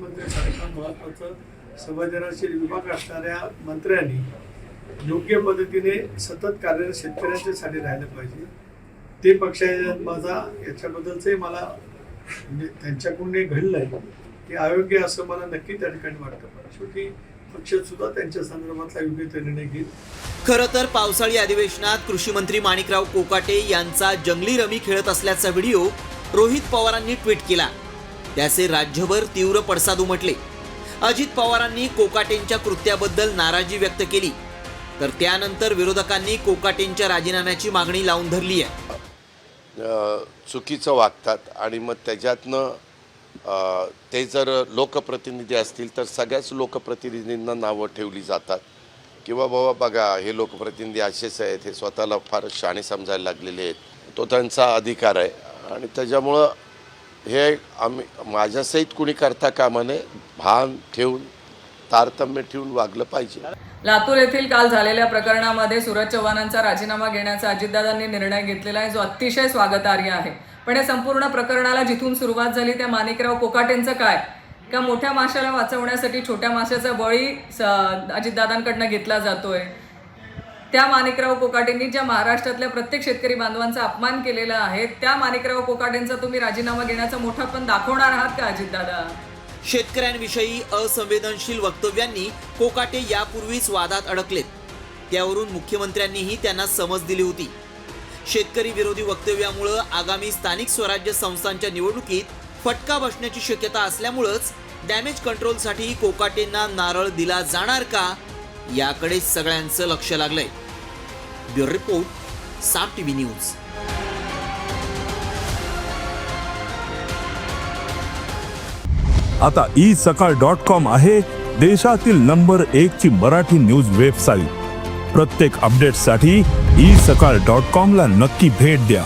महत्वाचं संवेदनशील विभाग असणाऱ्या मंत्र्यांनी योग्य पद्धतीने सतत कार्यरत शेतकऱ्यांच्यासाठी राहिलं पाहिजे. ते पक्ष माझा याच्याबद्दलचंही मला म्हणजे त्यांच्याकडून हे आहे ते अयोग्य असं मला नक्की त्या ठिकाणी वाटतं. पण शेवटी पक्ष सुद्धा त्यांच्या संदर्भातला योग्य ते निर्णय घेईल. खरं तर पावसाळी अधिवेशनात कृषी मंत्री माणिकराव कोकाटे यांचा जंगली रमी खेळत असल्याचा व्हिडिओ रोहित पवारांनी ट्विट केला. त्याचे राज्यभर तीव्र पडसाद उमटले. अजित पवारांनी कोकाटेंच्या कृत्याबद्दल नाराजी व्यक्त केली. तर त्यानंतर विरोधकांनी कोकाटेंच्या राजीनाम्याची मागणी लावून धरली आहे. चुकीचं वागतात आणि मग त्याच्यातनं ते जर लोकप्रतिनिधी असतील तर सगळ्याच लोकप्रतिनिधींना नावं ठेवली जातात. किंवा बाबा बघा हे लोकप्रतिनिधी असेच आहेत हे स्वतःला फार शाणे समजायला लागलेले आहेत. तो त्यांचा अधिकार आहे. आणि त्याच्यामुळं हे आम्ही माझ्यासहित कुणी करता कामा नये भान ठेवून तारतम्य ठेवून वागलं पाहिजे. लातूर येथील काल झालेल्या प्रकरणामध्ये सूरज चव्हाणांचा राजीनामा घेण्याचा अजितदादांनी निर्णय घेतलेला आहे. जो अतिशय स्वागतार्ह आहे. पण या संपूर्ण प्रकरणाला जिथून सुरुवात झाली त्या माणिकराव कोकाटेंचं काय? का मोठ्या माशाला वाचवण्यासाठी छोट्या माशाचा बळी स- अजितदादांकडनं घेतला जातोय? त्या माणिकराव कोकाटेंनी ज्या महाराष्ट्रातल्या प्रत्येक शेतकरी बांधवांचा अपमान केलेला आहे त्या माणिकराव कोकाटेंचा तुम्ही राजीनामा घेण्याचा मोठा पण दाखवणार आहात का अजितदादा? शेतकऱ्यांविषयी असंवेदनशील वक्तव्यांनी कोकाटे यापूर्वीच वादात अडकलेत. त्यावरून मुख्यमंत्र्यांनीही त्यांना समज दिली होती. शेतकरी विरोधी वक्तव्यामुळं आगामी स्थानिक स्वराज्य संस्थांच्या निवडणुकीत फटका बसण्याची शक्यता असल्यामुळंच डॅमेज कंट्रोलसाठी कोकाटेंना नारळ दिला जाणार का याकडे सगळ्यांचं लक्ष लागलंय. Bureau report Saam TV news. आता ई सकाळ डॉट कॉम आहे देशातील नंबर एक ची मराठी न्यूज वेबसाईट. प्रत्येक अपडेटसाठी ई सकाळ डॉट कॉम ला नक्की भेट द्या.